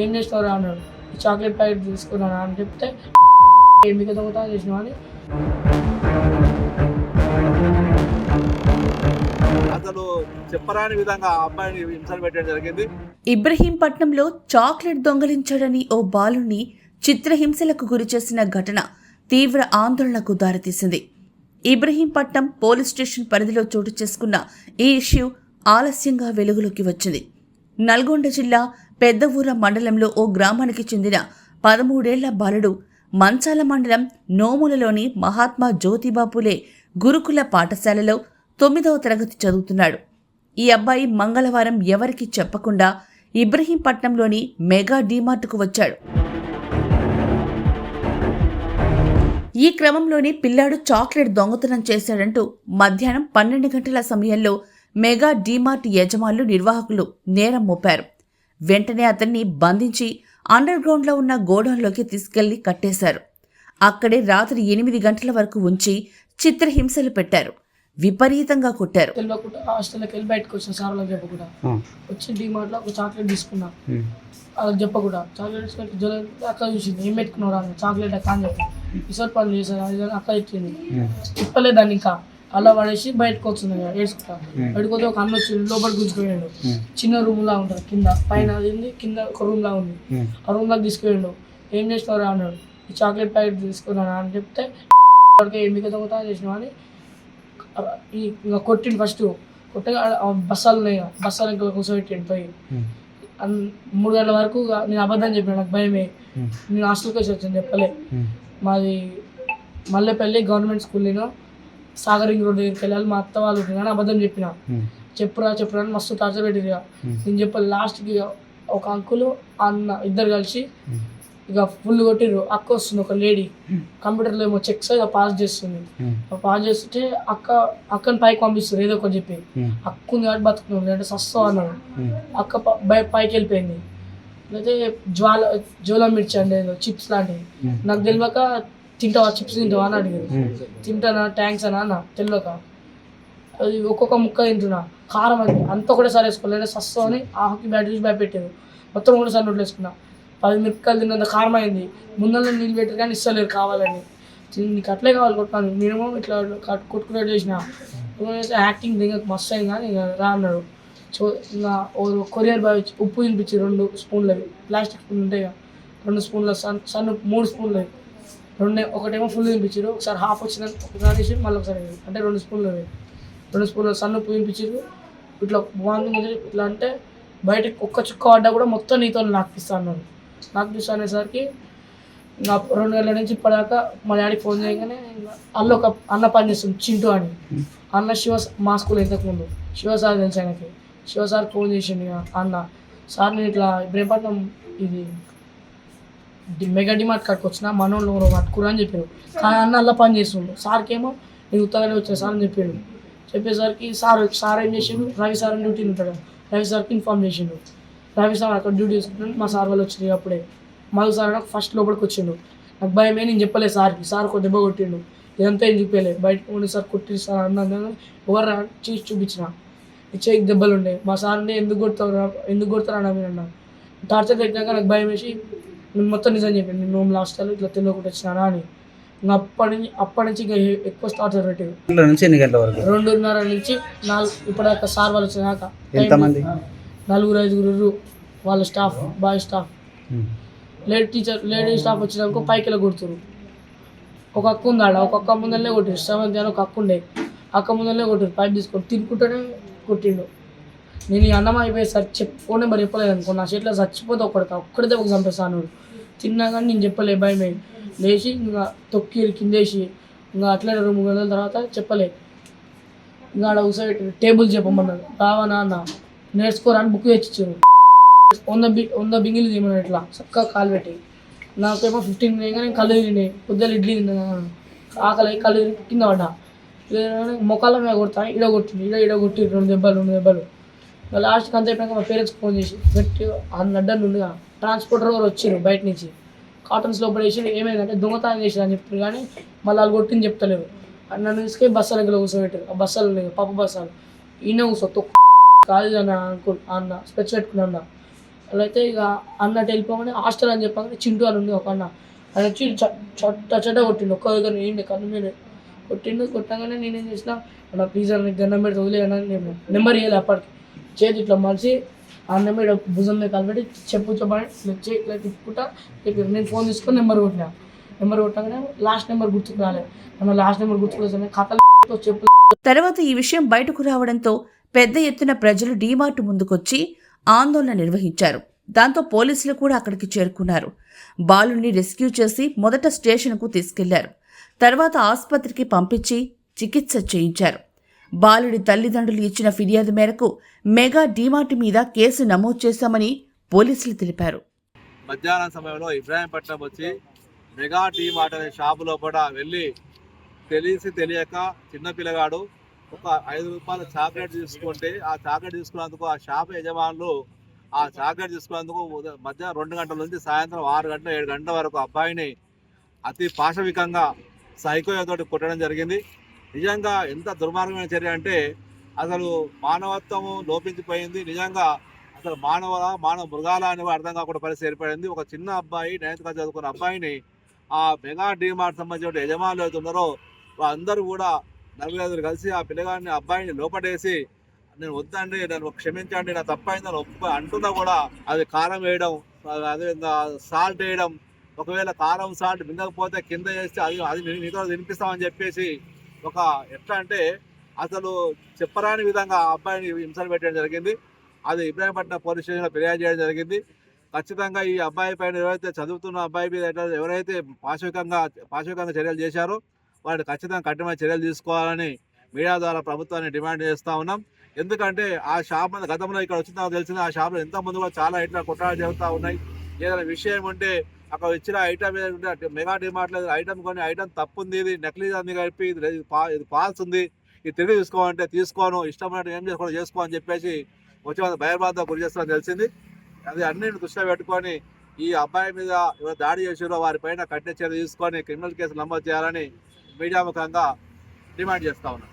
ఏం చేసినావురా అన్నాడు. "ఈ చాక్లెట్ ప్యాకెట్ తీసుకున్నాను అని చెప్తే మీకు దొంగతనం చేసినావు అని? అసలు చెప్పరాని విధంగా ఆ అబ్బాయిని హింసలు పెట్టడం జరిగింది. ఇబ్రహీంపట్నంలో చాక్లెట్ దొంగలించాడని ఓ బాలుని చిత్రహింసలకు గురిచేసిన ఘటన తీవ్ర ఆందోళనకు దారితీసింది. ఇబ్రహీంపట్నం పోలీస్ స్టేషన్ పరిధిలో చోటు చేసుకున్న ఈ ఇష్యూ ఆలస్యంగా వెలుగులోకి వచ్చింది. నల్గొండ జిల్లా పెద్దవూర మండలంలో ఓ గ్రామానికి చెందిన పదమూడేళ్ళ బాలుడు మంచాల మండలం నోములలోని మహాత్మా జ్యోతిబాపులే గురుకుల పాఠశాలలో తొమ్మిదవ తరగతి చదువుతున్నాడు. ఈ అబ్బాయి మంగళవారం ఎవరికి చెప్పకుండా ఇబ్రహీంపట్నంలోని మెగా డీమార్ట్కు వచ్చాడు. ఈ క్రమంలోనే పిల్లాడు చాక్లెట్ దొంగతనం చేశాడంటూ మధ్యాహ్నం పన్నెండు గంటల సమయంలో మెగా డీమార్ట్ యజమానులు నిర్వాహకులు నేరం మోపారు. వెంటనే అతన్ని బంధించి అండర్ గ్రౌండ్లో ఉన్న గోడౌన్లోకి తీసుకెళ్ళి కట్టేశారు. అక్కడే రాత్రి ఎనిమిది గంటల వరకు ఉంచి చిత్రహింసలు పెట్టారు. విపరీతంగా కొట్టారు. తెలియకుండా హాస్టల్కి వెళ్ళి బయటకు వచ్చిన సార్ వాళ్ళకి చెప్పకుండా వచ్చి డిమార్ట్లో ఒక చాక్లెట్ తీసుకున్నా వాళ్ళకి చెప్పకుండా చాక్లెట్ తీసుకొని జ్వరం అక్క చూసింది ఏం పెట్టుకున్నావు అని చాక్లెట్ అక్క అని చెప్పి. ఇసోట్ పనులు చేశారు. అది ఇది అని అక్క ఇచ్చింది తిప్పలేదు దాన్ని ఇంకా. అలా పడేసి బయటకు ఇక ఏడ్చుకుంటా. బయటకు వస్తే ఒక అన్న వచ్చి లోపల గుంజుకుపోయాడు. చిన్న రూమ్ లా ఉంటుంది కింద. పైన అది కింద ఒక రూమ్ లా ఉంది. ఆ రూమ్ లాగా తీసుకుపోయాడు. ఏం చేస్తావు అన్నాడు. ఈ చాక్లెట్ ప్యాకెట్ తీసుకున్నాను అని చెప్తే వాడికి ఏం మిగతా దొంగతనం చేసినావు అని. ఈ ఇంకా కొట్టిండు ఫస్ట్ కొట్టగా బస్సాలు ఉన్నాయి కదా, బస్సాలు ఇంకా కూర్చోబెట్టిండు పోయి. మూడు గంటల వరకు నేను అబద్ధం చెప్పిన నాకు భయమే. నేను హాస్టల్కి వచ్చి వచ్చాను చెప్పలే. మాది మల్లెపల్లి గవర్నమెంట్ స్కూల్ నేను. సాగరింగ్ రోడ్ దగ్గరికి వెళ్ళాలి మా అత్త వాళ్ళు కానీ అబద్ధం చెప్పిన. చెప్పురా చెప్పురా అని మస్తు టార్చర్ పెట్టింది నేను చెప్పాలి లాస్ట్కి ఒక అంకులు అన్న ఇద్దరు కలిసి ఇక ఫుల్ కొట్టిర్రు. అక్క వస్తుంది ఒక లేడీ కంప్యూటర్లో ఏమో చెక్స్ ఇక పాస్ చేస్తుంది. పాస్ చేస్తుంటే అక్క అక్కని పైకి పంపిస్తారు ఏదో ఒకటి చెప్పి. అక్క ఉంది కాబట్టి బతుకుతుంది అంటే సస్తా అన్నాడు. అక్క పైకి వెళ్ళిపోయింది. అయితే జ్వాల జ్వాల మిర్చి అండి చిప్స్ లాంటివి. నాకు తెలియక తింటావా? చిప్స్ తింటావా అని అడిగారు తింటానా? ట్యాంక్స్ అనా అన్న. తెలియక అది ఒక్కొక్క ముక్క తింటున్నా. కారం అది. అంత కూడా సరే వేసుకోలేదు సస్తా అని ఆకుకి బ్యాట్ చూసి భయపెట్టారు మొత్తం కూడా సార్ నోట్లు వేసుకున్నా. పది మిరపకాయలు తిన్నంత కారం అయింది. ముందర నీళ్ళు పెట్టారు కానీ ఇస్తలేరు కావాలని. నీకు అట్లే కావాలి కొట్టాను నేనేమో ఇట్లా కట్- కొట్టుకునేట్టు చేసిన. యాక్టింగ్ దిగక మస్తు అయింది కానీ రా అన్నాడు. చో ఇంకా కొరియర్ బాయ్ ఉప్పు తినిపించి రెండు స్పూన్లు అవి ప్లాస్టిక్ స్పూన్లు ఉంటాయి కదా. రెండు స్పూన్ల సన్ సన్ మూడు స్పూన్లు అవి రెండు ఒకటేమో ఫుల్ తినిపించారు ఒకసారి హాఫ్ వచ్చిన ఒకసారి వేసి మళ్ళీ ఒకసారి అంటే రెండు స్పూన్లు రెండు స్పూన్లు సన్ను ఉప్పు తినిపించారు ఇట్లా బాగుంది ఇట్లా అంటే బయటకు ఒక్క చుక్క పడ్డా కూడా మొత్తం నీతో నాకిస్తా అన్నాడు. నాకు అనేసరికి నా రెండు గంటల నుంచి ఇప్పటిదాకా మా డాడీకి ఫోన్ చేయగానే ఇంకా అల్ల ఒక అన్న పని చేస్తుంది చింటూ అని. అన్న శివ మా స్కూల్ ఇంతకుముందు. శివ సార్ తెలుసు ఆయనకి. శివ సార్ ఫోన్ చేసిండు ఇక అన్న. సార్ నేను ఇట్లా ఇబ్రహీంపట్నం ఇది మెగా డిమార్ట్ కాడికి వచ్చిన మనోళ్ళు కూడా పట్టుకురా అని చెప్పారు. కానీ అన్న అలా పని చేస్తుండు. సార్కి ఏమో నేను ఉత్తగానే వచ్చిన సార్ అని చెప్పాడు. చెప్పేసరికి సార్ సార్ ఏం చేసిండు? రవి సార్ అని డ్యూటీ ఉంటాడు. రవి సార్కి ఇన్ఫార్మ్ చేసిండు. రవి సార్ అక్కడ డ్యూటీ చేసుకుంటాడు మా సార్ వాళ్ళు వచ్చింది అప్పుడే. మధు సార్ నాకు ఫస్ట్ లోపలికి వచ్చిండు. నాకు భయమే నేను చెప్పలేదు సార్కి. సార్ ఒక దెబ్బ కొట్టిండు. ఇదంతా ఏం చూపించలే బయట ఉండి సార్ కొట్టి సార్ అన్నాను ఎవరు రా చేసి చూపించిన. ఇచ్చే దెబ్బలు ఉండే మా సార్ని ఎందుకు కొడతారు ఎందుకు కొడతారు అన్న మీరు అన్న టార్చర్ పెట్టినాక నాకు భయం వేసి నేను మొత్తం నిజం చెప్పాను నేను లాస్ట్ ఇట్లా తెలియకుండా వచ్చినానా అని. ఇంకా అప్పటి నుంచి అప్పటి నుంచి ఇంకా ఎక్కువ పెట్టేది గంటల నుంచి ఎన్ని గంటల వరకు? రెండున్నర నుంచి నాలుగు ఇప్పటిదాకా సార్ వాళ్ళు వచ్చినాక ఎంతమంది నలుగురు ఐదుగురు వాళ్ళ staff boy staff. Lady teacher lady staff వచ్చినాక పైకి కొడుతురు. ఒక అక్క ఉంది ఆడ ఒక అక్క ముందరనే కొట్టిరు. సెవెంత్ అని ఒక అక్క ఉండే. అక్క ముందరనే కొట్టిరు. పైప్ తీసుకొని తినుకుంటూనే కొట్టిండు. నేను ఈ అన్నం అయిపోయి సార్ చెప్ ఫోన్ నెంబర్ చెప్పలేదు అనుకో నా చేతిలో చచ్చిపోతే ఒక్కడికి ఒక్కడితే ఒక చంపేస్తాను తిన్నా కానీ నేను చెప్పలే భయమే లేచి ఇంకా తొక్కి కిందేసి ఇంకా అట్లనే రెండు మూడు గంటల తర్వాత చెప్పలే. ఇంకా ఆడ ఒకసారి టేబుల్ చెప్పమన్నాడు. రావా నాన్న నేర్చుకోరా అని బుక్ తెచ్చిచ్చారు. వంద బి వంద బింగిలు తీయమన్నాడు ఇట్లా. చక్కగా కాలు పెట్టి. నాకేమో ఫిఫ్టీన్ కానీ కళ్ళు తిరిగినాయి. పొద్దులు ఇడ్లీ తిన్నా ఆకలి కళ్ళు తిరిగి కింద పడ్డా. మొక్కల మీద కొడతా ఇడ కొట్టింది ఇడ ఇడ కొట్టి రెండు దెబ్బలు రెండు దెబ్బలు. లాస్ట్కి అంత అయిపోయాక మా పేరెంట్స్కి ఫోన్ చేసి గట్టి అన్న నడ్డలు ఉండగా ట్రాన్స్పోర్టర్ వారు వచ్చారు బయట నుంచి. కాటన్స్ లోపల వేసి ఏమైందంటే దొంగతనం చేసి అని చెప్పారు కానీ మళ్ళీ వాళ్ళు కొట్టింది చెప్తలేరు. అన్న నన్ను తీసుకొని బస్సాల దగ్గర కూర్చోబెట్టారు. ఆ బస్సులు ఉన్నాయి పప్పు బస్సాలు ఈయన కూర్చో తొక్కు కాదు అన్న అనుకో అన్న స్పెచ్ పెట్టుకున్నా అన్న. అలా అయితే ఇక అన్నట్టు వెళ్ళిపోగానే హాస్టల్ అని చెప్పగానే చింటూ అని ఉంది ఒక అన్న. ఆయన వచ్చి చట్ట చట్ట కొట్టిండు. ఒక్క దగ్గర ఏంటి కన్ను మీద కొట్టిండు. కొట్టగానే నేనేం చేసిన అన్న ప్లీజ్ అన్న గన్నం మీద వదిలేయన నేను నెంబర్ ఇవ్వాలి అప్పటికి. చేతి ఇట్లా మలిసి ఆ నెంబర్ భుజం మీద కలిపెట్టి చెప్పు చెప్పని ఇట్లా చేయి ఇట్లా తిప్పుకుంటా చెప్పారు నేను ఫోన్ తీసుకొని నెంబర్ కొట్టినా. నెంబర్ కొట్టగానే లాస్ట్ నెంబర్ గుర్తుకు రాలేదు నన్ను లాస్ట్ నెంబర్ గుర్తుకు కథలు చెప్పు. తర్వాత ఈ విషయం బయటకు రావడంతో పెద్ద ఎత్తున ప్రజలు డీమార్ట్ ముందుకొచ్చి ఆందోళన నిర్వహించారు. దాంతో పోలీసులు కూడా అక్కడికి చేరుకున్నారు. బాలుని రెస్క్యూ చేసి మొదట స్టేషన్కు తీసుకెళ్ళారు. తర్వాత ఆసుపత్రికి పంపించి చికిత్స చేయించారు. బాలుడి తల్లిదండ్రులు ఇచ్చిన ఫిర్యాదు మేరకు మెగా డీమార్ట్ మీద కేసు నమోదు చేశామని పోలీసులు తెలిపారు. మధ్యాహ్నం సమయంలో ఇబ్రాహీంపట్నం వచ్చి మెగా టీ అనే షాపు లోపల వెళ్ళి తెలిసి తెలియక చిన్న పిల్లగాడు ఒక ఐదు రూపాయల చాక్లెట్ తీసుకుంటే ఆ చాక్లెట్ తీసుకున్నందుకు ఆ షాప్ యజమానులు ఆ చాక్లెట్ తీసుకున్నందుకు మధ్యాహ్నం రెండు గంటల నుంచి సాయంత్రం ఆరు గంటల ఏడు గంటల వరకు అబ్బాయిని అతి పాశవికంగా సైకోతోటి కొట్టడం జరిగింది. నిజంగా ఎంత దుర్మార్గమైన చర్య అంటే అసలు మానవత్వము లోపించిపోయింది. నిజంగా అసలు మానవ మానవ మృగాల అనేవి అర్థం కాకుండా పరిస్థితి ఏర్పడింది. ఒక చిన్న అబ్బాయి నైన్త్ క్లాస్ చదువుకున్న అబ్బాయిని ఆ మెగా డీమార్ట్ సంబంధించిన యజమానులు అయితే ఉన్నారో వాళ్ళందరూ కూడా నలుగురు ఐదుగురు కలిసి ఆ పిల్లగాడిని అబ్బాయిని లోపడేసి నేను వద్దండి నన్ను క్షమించండి నా తప్పైందని ఒప్పు అంటున్నా కూడా అది కారం వేయడం అదేవిధంగా సాల్ట్ వేయడం ఒకవేళ కారం సాల్ట్ మింగకపోతే కింద వేస్తే అది అది మీతో నీతో తినిపిస్తామని చెప్పేసి ఒక ఎట్లా అంటే అసలు చెప్పరాని విధంగా ఆ అబ్బాయిని హింసలు పెట్టడం జరిగింది. అది ఇబ్రాహీంపట్నం పోలీస్ స్టేషన్లో ఫిర్యాదు చేయడం జరిగింది. ఖచ్చితంగా ఈ అబ్బాయి పైన ఎవరైతే చదువుతున్న అబ్బాయి మీద ఎవరైతే పాశవికంగా పాశవికంగా చర్యలు చేశారో వాళ్ళు ఖచ్చితంగా కఠినమైన చర్యలు తీసుకోవాలని మీడియా ద్వారా ప్రభుత్వాన్ని డిమాండ్ చేస్తూ ఉన్నాం. ఎందుకంటే ఆ షాప్ మీద గతంలో ఇక్కడ వచ్చిన తెలిసిన ఆ షాప్లో ఎంత ముందు కూడా చాలా ఇట్లా కుట్రాలు జరుగుతూ ఉన్నాయి. ఏదైనా విషయం ఉంటే అక్కడ ఇచ్చిన ఐటమ్ ఏదైనా ఉంటే మెగా డిమార్ట్ లేదు ఐటమ్ కొని ఐటమ్ తప్పు ఉంది ఇది నకిలీ అంది కలిపి ఇది ఇది పా- ఇది ఫాల్స్ ఉంది. ఇది తిరిగి తీసుకోవాలంటే తీసుకోను ఇష్టమైనట్టు ఏం చేసుకోవడం చేసుకో అని చెప్పేసి వచ్చే వాళ్ళ భయబాధ గురి చేస్తామని తెలిసింది. అది అన్నింటిని దృష్టిలో పెట్టుకొని ఈ అబ్బాయి మీద ఎవరు దాడి చేసారో వారిపైన కఠిన చర్య తీసుకొని క్రిమినల్ కేసులు నమోదు చేయాలని మీడియా ముఖంగా డిమాండ్ చేస్తా ఉన్నాం.